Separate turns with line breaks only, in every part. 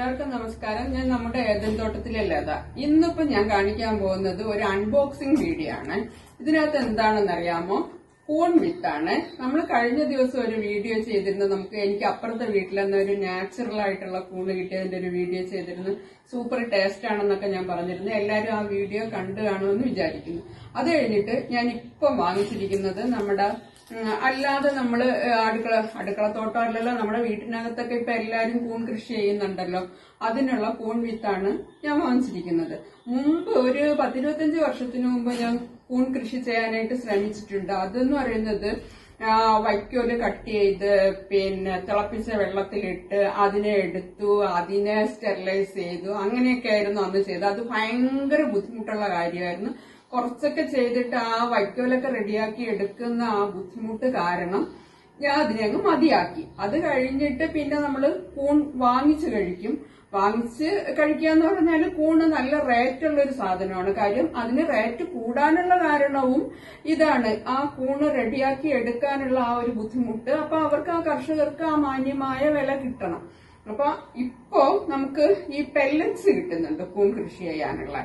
എല്ലാവർക്കും നമസ്കാരം. ഞാൻ നമ്മുടെ ഏതൻ തോട്ടത്തിലെ ലത. ഇന്നിപ്പോ ഞാൻ കാണിക്കാൻ പോകുന്നത് ഒരു അൺബോക്സിംഗ് വീഡിയോ ആണ്. ഇതിനകത്ത് എന്താണെന്ന് അറിയാമോ കൂൺ വിത്താണ് നമ്മൾ കഴിഞ്ഞ ദിവസം ഒരു വീഡിയോ ചെയ്തിരുന്നു. നമുക്ക് എനിക്ക് അപ്പുറത്തെ വീട്ടിൽ നിന്ന് ഒരു നാച്ചുറൽ ആയിട്ടുള്ള കൂൺ കിട്ടിയതിന്റെ ഒരു വീഡിയോ ചെയ്തിരുന്നു. സൂപ്പർ ടേസ്റ്റ് ആണെന്നൊക്കെ ഞാൻ പറഞ്ഞിരുന്നു. എല്ലാവരും ആ വീഡിയോ കണ്ടു കാണുമെന്ന് വിചാരിക്കുന്നു. അത് കഴിഞ്ഞിട്ട് ഞാൻ ഇപ്പം വാങ്ങിച്ചിരിക്കുന്നത് നമ്മുടെ അല്ലാതെ നമ്മൾ അടുക്കള അടുക്കളത്തോട്ടം അല്ലല്ലോ നമ്മുടെ വീട്ടിനകത്തൊക്കെ ഇപ്പൊ എല്ലാരും കൂൺ കൃഷി ചെയ്യുന്നുണ്ടല്ലോ. അതിനുള്ള കൂൺ വിത്താണ് ഞാൻ വാങ്ങിച്ചിരിക്കുന്നത്. മുമ്പ് ഒരു പത്തിരുപത്തഞ്ച് വർഷത്തിന് മുമ്പ് ഞാൻ കൂൺ കൃഷി ചെയ്യാനായിട്ട് ശ്രമിച്ചിട്ടുണ്ട്. അതെന്ന് പറയുന്നത് വൈക്കോൽ കട്ട് ചെയ്ത് പിന്നെ തിളപ്പിച്ച വെള്ളത്തിലിട്ട് അതിനെ എടുത്തു അതിനെ സ്റ്റെറിലൈസ് ചെയ്തു അങ്ങനെയൊക്കെ ആയിരുന്നു അന്ന് ചെയ്തത്. അത് ഭയങ്കര ബുദ്ധിമുട്ടുള്ള കാര്യമായിരുന്നു. കുറച്ചൊക്കെ ചെയ്തിട്ട് ആ വൈക്കോലൊക്കെ റെഡിയാക്കി എടുക്കുന്ന ആ ബുദ്ധിമുട്ട് കാരണം ഞാൻ അതിനെ അങ്ങ് മതിയാക്കി. അത് കഴിഞ്ഞിട്ട് പിന്നെ നമ്മൾ കൂൺ വാങ്ങിച്ചു കഴിക്കും. വാങ്ങിച്ച് കഴിക്കുക എന്ന് പറഞ്ഞാൽ കൂണ് നല്ല റേറ്റ് ഉള്ള ഒരു സാധനമാണ്. കാര്യം അതിന് റേറ്റ് കൂടാനുള്ള കാരണവും ഇതാണ്. ആ കൂണ് റെഡിയാക്കി എടുക്കാനുള്ള ആ ഒരു ബുദ്ധിമുട്ട്. അപ്പൊ അവർക്ക് ആ കർഷകർക്ക് ആ മാന്യമായ വില കിട്ടണം. അപ്പൊ ഇപ്പോ നമുക്ക് ഈ പെല്ലറ്റ്സ് കിട്ടുന്നുണ്ട് പൂൺ കൃഷി ചെയ്യാനുള്ള.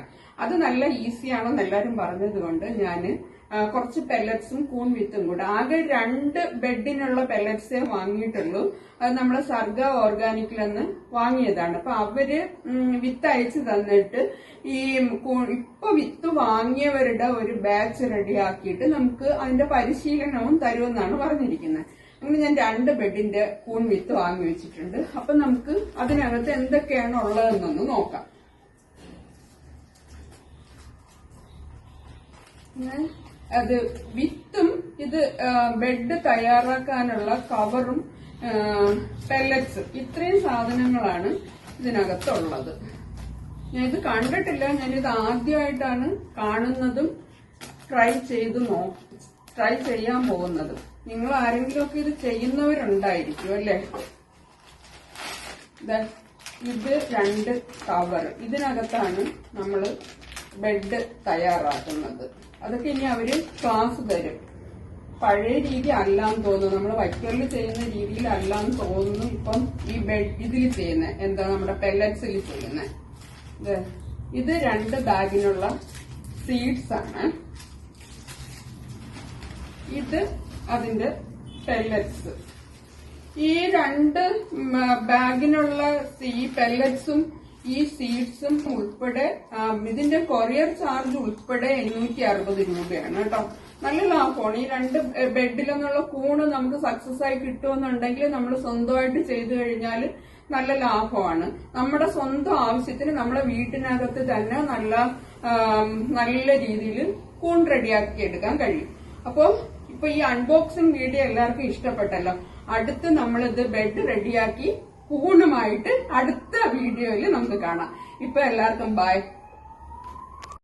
അത് നല്ല ഈസിയാണെന്ന് എല്ലാവരും പറഞ്ഞത് കൊണ്ട് ഞാൻ കുറച്ച് പെല്ലറ്റ്സും കൂൺ വിത്തും കൂടെ. ആകെ രണ്ട് ബെഡിനുള്ള പെല്ലറ്റ്സേ വാങ്ങിയിട്ടുള്ളൂ. അത് നമ്മളെ സർഗ ഓർഗാനിക്കിൽ നിന്ന് വാങ്ങിയതാണ്. അപ്പൊ അവർ വിത്ത് അയച്ചു തന്നിട്ട് ഈ ഇപ്പൊ വിത്ത് വാങ്ങിയവരുടെ ഒരു ബാച്ച് റെഡിയാക്കിയിട്ട് നമുക്ക് അതിന്റെ പരിശീലനവും തരുമെന്നാണ് പറഞ്ഞിരിക്കുന്നത്. അങ്ങനെ ഞാൻ രണ്ട് ബെഡിന്റെ കൂൺ വിത്ത് വാങ്ങി വെച്ചിട്ടുണ്ട്. അപ്പൊ നമുക്ക് അതിനകത്ത് എന്തൊക്കെയാണ് ഉള്ളതെന്നൊന്ന് നോക്കാം. അത് വിത്തും ഇത് ബെഡ് തയ്യാറാക്കാനുള്ള കവറും പെല്ലറ്റ്സ് ഇത്രയും സാധനങ്ങളാണ് ഇതിനകത്തുള്ളത്. ഞാൻ ഇത് കണ്ടിട്ടില്ല. ഞാനിത് ആദ്യമായിട്ടാണ് കാണുന്നതും ട്രൈ ചെയ്ത് നോ ട്രൈ ചെയ്യാൻ പോകുന്നതും. നിങ്ങൾ ആരെങ്കിലുമൊക്കെ ഇത് ചെയ്യുന്നവരുണ്ടായിരിക്കും അല്ലേ? ഇത് രണ്ട് കവർ ഇതിനകത്താണ് നമ്മൾ ബെഡ് തയ്യാറാക്കുന്നത്. അതൊക്കെ ഇനി അവർ ക്ലാസ് തരും. പഴയ രീതി അല്ലാന്ന് തോന്നുന്നു. നമ്മൾ വൈക്കറിൽ ചെയ്യുന്ന രീതിയിൽ അല്ലാന്ന് തോന്നുന്നു ഇപ്പം ഈ ബെഡ് ഇതിൽ ചെയ്യുന്ന. എന്താ നമ്മുടെ പെല്ലറ്റ്സിൽ ചെയ്യുന്നത് ഇത് രണ്ട് ബാഗിനുള്ള സീഡ്സ് ആണ്. ഇത് അതിന്റെ പെല്ലറ്റ്സ് ഈ രണ്ട് ബാഗിനുള്ള ഈ പെല്ലറ്റ്സും ഈ സീഡ്സും ഉൾപ്പെടെ ഇതിന്റെ കൊറിയർ ചാർജ് ഉൾപ്പെടെ എണ്ണൂറ്റി അറുപത് രൂപയാണ് കേട്ടോ. നല്ല ലാഭമാണ്. ഈ രണ്ട് ബെഡിൽ നിന്നുള്ള കൂണ് നമുക്ക് സക്സസ് ആയി കിട്ടുമെന്നുണ്ടെങ്കിൽ നമ്മൾ സ്വന്തമായിട്ട് ചെയ്തു കഴിഞ്ഞാൽ നല്ല ലാഭമാണ്. നമ്മുടെ സ്വന്തം ആവശ്യത്തിന് നമ്മുടെ വീട്ടിനകത്ത് തന്നെ നല്ല നല്ല രീതിയിൽ കൂൺ റെഡിയാക്കി എടുക്കാൻ കഴിയും. അപ്പോൾ ഇപ്പൊ ഈ അൺബോക്സിംഗ് വീഡിയോ എല്ലാവർക്കും ഇഷ്ടപ്പെട്ടല്ലോ. അടുത്ത് നമ്മളിത് ബെഡ് റെഡിയാക്കി പൂർണമായിട്ട് അടുത്ത വീഡിയോയിൽ നമുക്ക് കാണാം. ഇപ്പൊ എല്ലാവർക്കും ബൈ